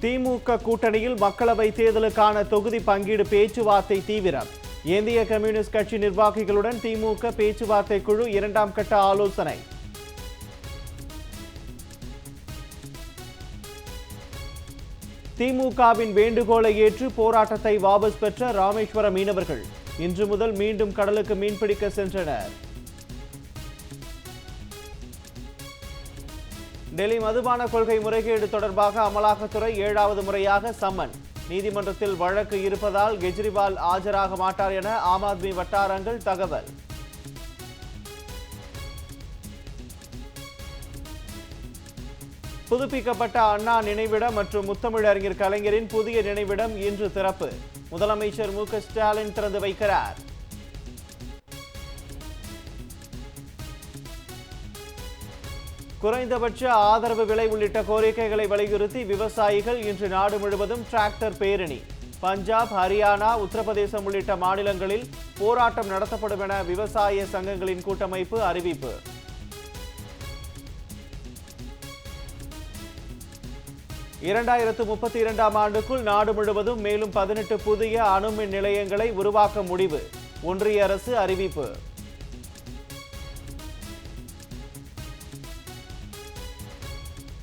திமுக கூட்டணியில் மக்களவை தேர்தலுக்கான தொகுதி பங்கீடு பேச்சுவார்த்தை தீவிரம். இந்திய கம்யூனிஸ்ட் கட்சி நிர்வாகிகளுடன் திமுக பேச்சுவார்த்தை குழு இரண்டாம் கட்ட ஆலோசனை. திமுகவின் வேண்டுகோளை ஏற்று போராட்டத்தை வாபஸ் பெற்ற ராமேஸ்வர மீனவர்கள். இன்று முதல் மீண்டும் கடலுக்கு மீன்பிடிக்க சென்றனர். டெல்லி மதுபான கொள்கை முறைகேடு தொடர்பாக அமலாக்கத்துறை ஏழாவது முறையாக சம்மன். நீதிமன்றத்தில் வழக்கு இருப்பதால் கெஜ்ரிவால் ஆஜராக மாட்டார் என ஆம் ஆத்மி வட்டாரங்கள் தகவல். புதுப்பிக்கப்பட்ட அண்ணா நினைவிடம் மற்றும் முத்தமிழறிஞர் கலைஞரின் புதிய நினைவிடம் இன்று திறப்பு. முதலமைச்சர் மு க ஸ்டாலின் திறந்து வைக்கிறார். குறைந்தபட்ச ஆதரவு விலை உள்ளிட்ட கோரிக்கைகளை வலியுறுத்தி விவசாயிகள் இன்று நாடு முழுவதும் டிராக்டர் பேரணி. பஞ்சாப் ஹரியானா உத்தரப்பிரதேசம் உள்ளிட்ட மாநிலங்களில் போராட்டம் நடத்தப்படும் என விவசாய சங்கங்களின் கூட்டமைப்பு அறிவிப்பு. இரண்டாயிரத்து முப்பத்தி இரண்டாம் ஆண்டுக்குள் நாடு முழுவதும் மேலும் பதினெட்டு புதிய அணுமின் நிலையங்களை உருவாக்க முடிவு ஒன்றிய அரசு அறிவிப்பு.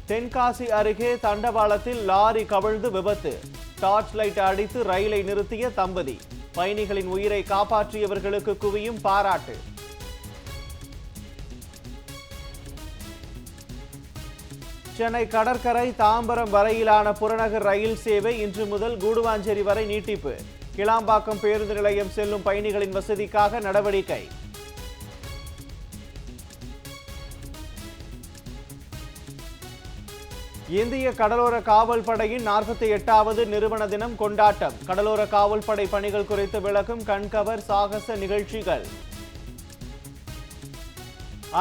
தென்காசி அருகே தண்டவாளத்தில் லாரி கவிழ்ந்து விபத்து. டார்ச் லைட் அடித்து ரயிலை நிறுத்திய தம்பதி. பயணிகளின் உயிரை காப்பாற்றியவர்களுக்கு குவியும் பாராட்டு. சென்னை கடற்கரை தாம்பரம் வரையிலான புறநகர் ரயில் சேவை இன்று முதல் கூடுவாஞ்சேரி வரை நீட்டிப்பு. கிளாம்பாக்கம் பேருந்து நிலையம் செல்லும் பயணிகளின் வசதிக்காக நடவடிக்கை. இந்திய கடலோர காவல் படையின் நாற்பத்தி எட்டாவது நிறுவன தினம் கொண்டாட்டம். கடலோர காவல் படை பணிகள் குறித்து விளக்கும் கண்கவர் சாகச நிகழ்ச்சிகள்.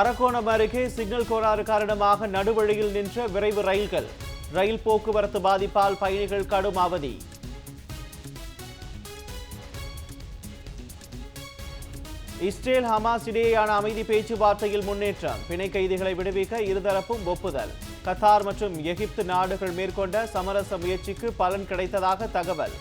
அரக்கோணம் அருகே சிக்னல் கோளாறு காரணமாக நடுவழியில் நின்ற விரைவு ரயில்கள். ரயில் போக்குவரத்து பாதிப்பால் பயணிகள் கடும் அவதி. இஸ்ரேல் ஹமாஸ் இடையேயான அமைதி பேச்சுவார்த்தையில் முன்னேற்றம் பிணை கைதிகளை விடுவிக்க இருதரப்பும் ஒப்புதல். கத்தார் மற்றும் எகிப்து நாடுகள் மேற்கொண்ட சமரச முயற்சிக்கு பலன் கிடைத்ததாக தகவல்.